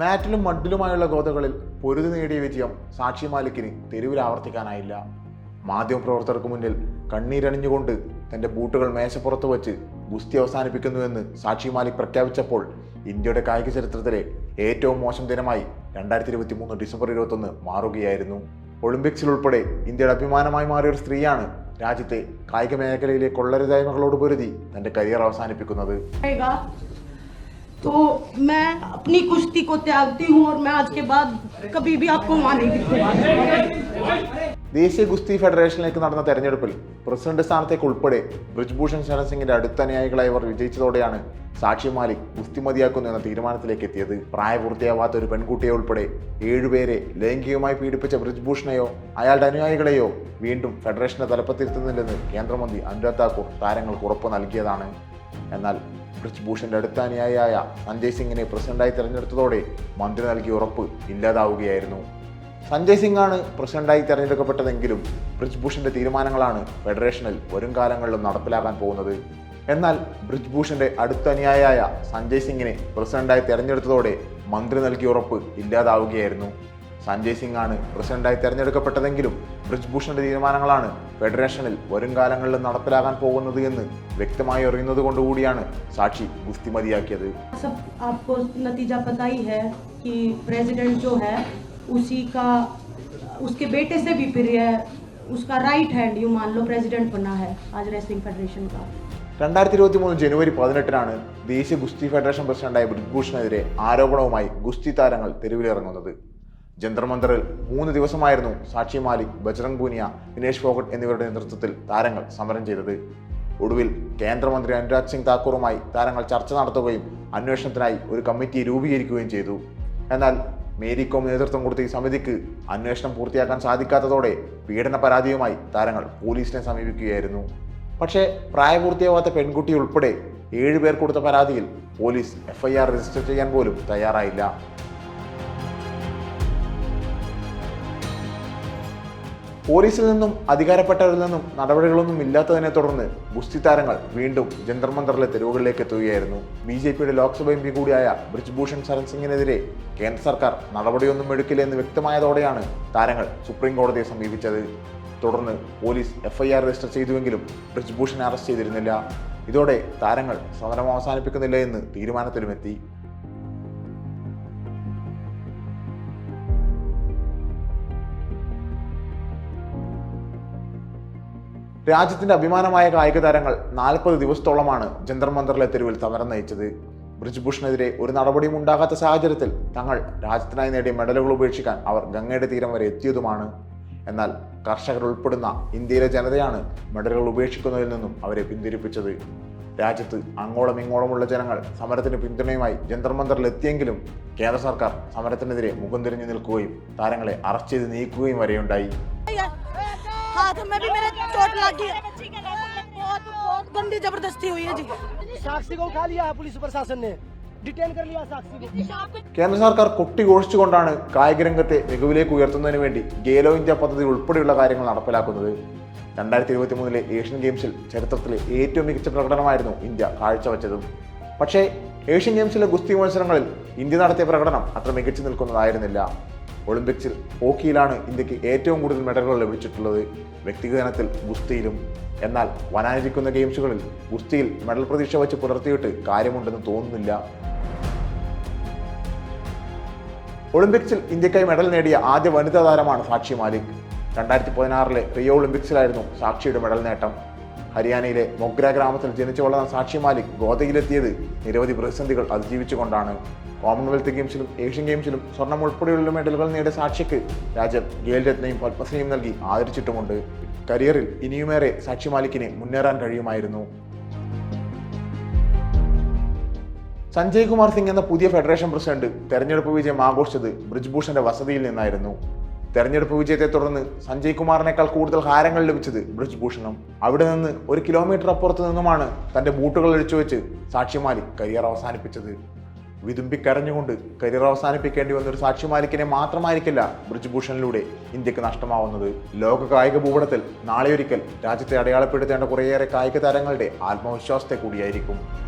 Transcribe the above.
മാറ്റിലും മഡിലുമായുള്ള ഗോതകളിൽ പൊരുതി നേടിയ വിജയം സാക്ഷി മാലിക്കിന് തെരുവിൽ ആവർത്തിക്കാനായില്ല. മാധ്യമപ്രവർത്തകർക്ക് മുന്നിൽ കണ്ണീരണിഞ്ഞുകൊണ്ട് തന്റെ ബൂട്ടുകൾ മേശപ്പുറത്ത് വച്ച് ഗുസ്തി അവസാനിപ്പിക്കുന്നുവെന്ന് സാക്ഷി മാലിക് പ്രഖ്യാപിച്ചപ്പോൾ ഇന്ത്യയുടെ കായിക ചരിത്രത്തിലെ ഏറ്റവും മോശം ദിനമായി രണ്ടായിരത്തി ഇരുപത്തി മൂന്ന് ഡിസംബർ ഇരുപത്തൊന്ന് മാറുകയായിരുന്നു. ഒളിമ്പിക്സിൽ ഉൾപ്പെടെ ഇന്ത്യയുടെ അഭിമാനമായി മാറിയ ഒരു സ്ത്രീയാണ് രാജ്യത്തെ കായിക മേഖലയിലെ കൊള്ളരുതായ്മകളോട് പൊരുതി തന്റെ കരിയർ അവസാനിപ്പിക്കുന്നത്. तो मैं अपनी कुश्ती को त्यागती हूँ और मैं आज के बाद कभी भी आपको वहाँ नहीं दिखूंगा ദേശീയ ഗുസ്തി ഫെഡറേഷനിലേക്ക് നടന്ന തെരഞ്ഞെടുപ്പിൽ പ്രസിഡന്റ് സ്ഥാനത്തേക്ക് ഉൾപ്പെടെ ബ്രിജ്ഭൂഷൺ ശരൺ സിംഗിന്റെ അടുത്ത അനുയായികളായി അവർ വിജയിച്ചതോടെയാണ് സാക്ഷി മാലിക് ഗുസ്തി മതിയാക്കുന്നു എന്ന തീരുമാനത്തിലേക്ക് എത്തിയത് പ്രായപൂർത്തിയാവാത്ത ഒരു പെൺകുട്ടിയെ ഉൾപ്പെടെ ഏഴുപേരെ ലൈംഗികമായി പീഡിപ്പിച്ച ബ്രിജ്ഭൂഷണെയോ അയാളുടെ അനുയായികളെയോ വീണ്ടും ഫെഡറേഷന്റെ തലപ്പത്തിരുത്തുന്നില്ലെന്ന് കേന്ദ്രമന്ത്രി അനുരാഗ് താക്കൂർ താരങ്ങൾക്ക് ഉറപ്പ് നൽകിയതാണ് എന്നാൽ ബ്രിജ്ഭൂഷന്റെ അടുത്ത അനുയായിയായ സഞ്ജയ് സിംഗിനെ പ്രസിഡന്റായി തെരഞ്ഞെടുത്തതോടെ മന്ത്രി നൽകിയ ഉറപ്പ് ഇല്ലാതാവുകയായിരുന്നു. സഞ്ജയ് സിംഗാണ് പ്രസിഡന്റായി തെരഞ്ഞെടുക്കപ്പെട്ടതെങ്കിലും ബ്രിജ്ഭൂഷന്റെ തീരുമാനങ്ങളാണ് ഫെഡറേഷനിൽ വരും കാലങ്ങളിലും നടപ്പിലാക്കാൻ പോകുന്നത്. എന്നാൽ ബ്രിജ്ഭൂഷന്റെ അടുത്ത അനുയായിയായ സഞ്ജയ് സിംഗിനെ പ്രസിഡന്റായി തെരഞ്ഞെടുത്തതോടെ മന്ത്രി നൽകിയ ഉറപ്പ് ഇല്ലാതാവുകയായിരുന്നു. സഞ്ജയ് സിംഗ് ആണ് പ്രസിഡന്റായി തെരഞ്ഞെടുക്കപ്പെട്ടതെങ്കിലും ബ്രിജ്ഭൂഷന്റെ തീരുമാനങ്ങളാണ് ഫെഡറേഷനിൽ വരും കാലങ്ങളിലും നടപ്പിലാക്കാൻ പോകുന്നത് എന്ന് വ്യക്തമായി അറിയുന്നത് കൊണ്ടുകൂടിയാണ് സാക്ഷി ഗുസ്തി മതിയാക്കിയത് सब आपको नतीजा पता ही है कि प्रेसिडेंट जो है उसी का उसके बेटे से भी प्रिय है उसका राइट हैंड यूँ मान लो प्रेसिडेंट बना है आज रेसलिंग फेडरेशन का രണ്ടായിരത്തി ഇരുപത്തി മൂന്ന് ജനുവരി പതിനെട്ടിനാണ് ദേശീയ ഗുസ്തി ഫെഡറേഷൻ പ്രസിഡന്റായ ബ്രിജ്ഭൂഷണെതിരെ ആരോപണവുമായി ഗുസ്തി താരങ്ങൾ തെരുവിലിറങ്ങുന്നത് ജന്തർ മന്ദറിൽ മൂന്ന് ദിവസമായിരുന്നു സാക്ഷി മാലിക് ബജ്രംഗ് പൂനിയ വിനേഷ് ഫോഗട്ട് എന്നിവരുടെ നേതൃത്വത്തിൽ താരങ്ങൾ സമരം ചെയ്തത്. ഒടുവിൽ കേന്ദ്രമന്ത്രി അനുരാഗ് സിംഗ് താക്കൂറുമായി താരങ്ങൾ ചർച്ച നടത്തുകയും അന്വേഷണത്തിനായി ഒരു കമ്മിറ്റി രൂപീകരിക്കുകയും ചെയ്തു. എന്നാൽ മേരി കോം നേതൃത്വം കൊടുത്ത ഈ സമിതിക്ക് അന്വേഷണം പൂർത്തിയാക്കാൻ സാധിക്കാത്തതോടെ പീഡന പരാതിയുമായി താരങ്ങൾ പോലീസിനെ സമീപിക്കുകയായിരുന്നു. പക്ഷേ പ്രായപൂർത്തിയാവാത്ത പെൺകുട്ടി ഉൾപ്പെടെ ഏഴുപേർ കൊടുത്ത പരാതിയിൽ പോലീസ് എഫ്ഐആർ രജിസ്റ്റർ ചെയ്യാൻ പോലും തയ്യാറായില്ല. പോലീസിൽ നിന്നും അധികാരപ്പെട്ടവരിൽ നിന്നും നടപടികളൊന്നും ഇല്ലാത്തതിനെ തുടർന്ന് ഗുസ്തി താരങ്ങൾ വീണ്ടും ജന്തർ മന്ദറിലെ തെരുവുകളിലേക്ക് എത്തുകയായിരുന്നു. ബി ജെ പിയുടെ ലോക്സഭ എം പി കൂടിയായ ബ്രിജ്ഭൂഷൺ ശരൺ സിംഗിനെതിരെ കേന്ദ്ര സർക്കാർ നടപടിയൊന്നും എടുക്കില്ല എന്ന് വ്യക്തമായതോടെയാണ് താരങ്ങൾ സുപ്രീം കോടതിയെ സമീപിച്ചത്. തുടർന്ന് പോലീസ് എഫ്ഐആർ രജിസ്റ്റർ ചെയ്തുവെങ്കിലും ബ്രിജ്ഭൂഷണെ അറസ്റ്റ് ചെയ്തിരുന്നില്ല. ഇതോടെ താരങ്ങൾ സമരം അവസാനിപ്പിക്കുന്നില്ല എന്ന് തീരുമാനത്തിലുമെത്തി. രാജ്യത്തിന്റെ അഭിമാനമായ കായിക താരങ്ങൾ നാൽപ്പത് ദിവസത്തോളമാണ് ജന്തർ മന്ദറിലെ തെരുവിൽ തമരം നയിച്ചത്. ബ്രിജ്ഭൂഷണെതിരെ ഒരു നടപടിയും ഉണ്ടാകാത്ത സാഹചര്യത്തിൽ തങ്ങൾ രാജ്യത്തിനായി നേടിയ മെഡലുകൾ ഉപേക്ഷിക്കാൻ അവർ ഗംഗയുടെ തീരം വരെ എത്തിയതുമാണ്. എന്നാൽ കർഷകർ ഉൾപ്പെടുന്ന ഇന്ത്യയിലെ ജനതയാണ് മെഡലുകൾ ഉപേക്ഷിക്കുന്നതിൽ നിന്നും അവരെ പിന്തിരിപ്പിച്ചത്. രാജ്യത്ത് അങ്ങോളം ഇങ്ങോളമുള്ള ജനങ്ങൾ സമരത്തിന് പിന്തുണയുമായി ജന്തർ മന്ദറിൽ എത്തിയെങ്കിലും കേന്ദ്ര സർക്കാർ സമരത്തിനെതിരെ മുഖം തിരിഞ്ഞു നിൽക്കുകയും താരങ്ങളെ അറസ്റ്റ് ചെയ്ത് നീക്കുകയും വരെയുണ്ടായി. हाथ में भी मेरे चोट लगी है बहुत बहुत गंदी जबरदस्ती हुई है जी साक्षी को उठा लिया है पुलिस प्रशासन ने डिटेन कर लिया साक्षी को കേന്ദ്ര സർക്കാർ കൊട്ടിഘോഷിച്ചുകൊണ്ടാണ് കായിക രംഗത്തെ മികവിലേക്ക് ഉയർത്തുന്നതിന് വേണ്ടി ഗേലോ ഇന്ത്യ പദ്ധതി ഉൾപ്പെടെയുള്ള കാര്യങ്ങൾ നടപ്പിലാക്കുന്നത് രണ്ടായിരത്തി ഇരുപത്തി മൂന്നിലെ ഏഷ്യൻ ഗെയിംസിൽ ചരിത്രത്തിലെ ഏറ്റവും മികച്ച പ്രകടനമായിരുന്നു ഇന്ത്യ കാഴ്ചവെച്ചതും പക്ഷേ ഏഷ്യൻ ഗെയിംസിലെ ഗുസ്തി മത്സരങ്ങളിൽ ഇന്ത്യ നടത്തിയ പ്രകടനം അത്ര മികച്ചു നിൽക്കുന്നതായിരുന്നില്ല ഒളിമ്പിക്സിൽ ഹോക്കിയിലാണ് ഇന്ത്യയ്ക്ക് ഏറ്റവും കൂടുതൽ മെഡലുകൾ ലഭിച്ചിട്ടുള്ളത്. വ്യക്തിഗത ഇനത്തിൽ ഗുസ്തിയിലും. എന്നാൽ വരാനിരിക്കുന്ന ഗെയിംസുകളിൽ ഗുസ്തിയിൽ മെഡൽ പ്രതീക്ഷ വെച്ച് പുലർത്തിയിട്ട് കാര്യമുണ്ടെന്ന് തോന്നുന്നില്ല. ഒളിമ്പിക്സിൽ ഇന്ത്യക്കായി മെഡൽ നേടിയ ആദ്യ വനിതാ താരമാണ് സാക്ഷി മാലിക്. രണ്ടായിരത്തി പതിനാറിലെ റിയോ ഒളിമ്പിക്സിലായിരുന്നു സാക്ഷിയുടെ മെഡൽ നേട്ടം. ഹരിയാനയിലെ മൊഗ്ര ഗ്രാമത്തിൽ ജനിച്ചു വളർന്ന സാക്ഷി മാലിക് ഗോതയിലെത്തിയത് നിരവധി പ്രതിസന്ധികൾ അതിജീവിച്ചുകൊണ്ടാണ്. കോമൺവെൽത്ത് ഗെയിംസിലും ഏഷ്യൻ ഗെയിംസിലും സ്വർണം ഉൾപ്പെടെയുള്ള മെഡലുകൾ നേടിയ സാക്ഷിക്ക് രാജ്യം ഗേൽരത്നയും പത്മശ്രീയും നൽകി ആദരിച്ചിട്ടുമുണ്ട്. കരിയറിൽ ഇനിയുമേറെ സാക്ഷി മാലിക്കിന് മുന്നേറാൻ കഴിയുമായിരുന്നു. സഞ്ജയ് കുമാർ സിംഗ് എന്ന പുതിയ ഫെഡറേഷൻ പ്രസിഡന്റ് തെരഞ്ഞെടുപ്പ് വിജയം ആഘോഷിച്ചത് ബ്രിജ്ഭൂഷന്റെ വസതിയിൽ നിന്നായിരുന്നു. തെരഞ്ഞെടുപ്പ് വിജയത്തെ തുടർന്ന് സഞ്ജയ് കുമാറിനേക്കാൾ കൂടുതൽ ഹാരങ്ങൾ ലഭിച്ചത് ബ്രിജ്ഭൂഷണം. അവിടെ നിന്ന് ഒരു കിലോമീറ്റർ അപ്പുറത്ത് നിന്നുമാണ് തന്റെ ബൂട്ടുകൾ അഴിച്ചു വെച്ച് സാക്ഷി മാലിക് കരിയർ അവസാനിപ്പിച്ചത്. വിതുമ്പിക്കരഞ്ഞുകൊണ്ട് കരിയർ അവസാനിപ്പിക്കേണ്ടി വന്ന ഒരു സാക്ഷി മാലിക്കിനെ മാത്രമായിരിക്കില്ല ബ്രിജ്ഭൂഷണിലൂടെ ഇന്ത്യയ്ക്ക് നഷ്ടമാവുന്നത്. ലോക കായിക ഭൂപടത്തിൽ നാളെയൊരിക്കൽ രാജ്യത്തെ അടയാളപ്പെടുത്തേണ്ട കുറേയേറെ കായിക താരങ്ങളുടെ ആത്മവിശ്വാസത്തെ കൂടിയായിരിക്കും.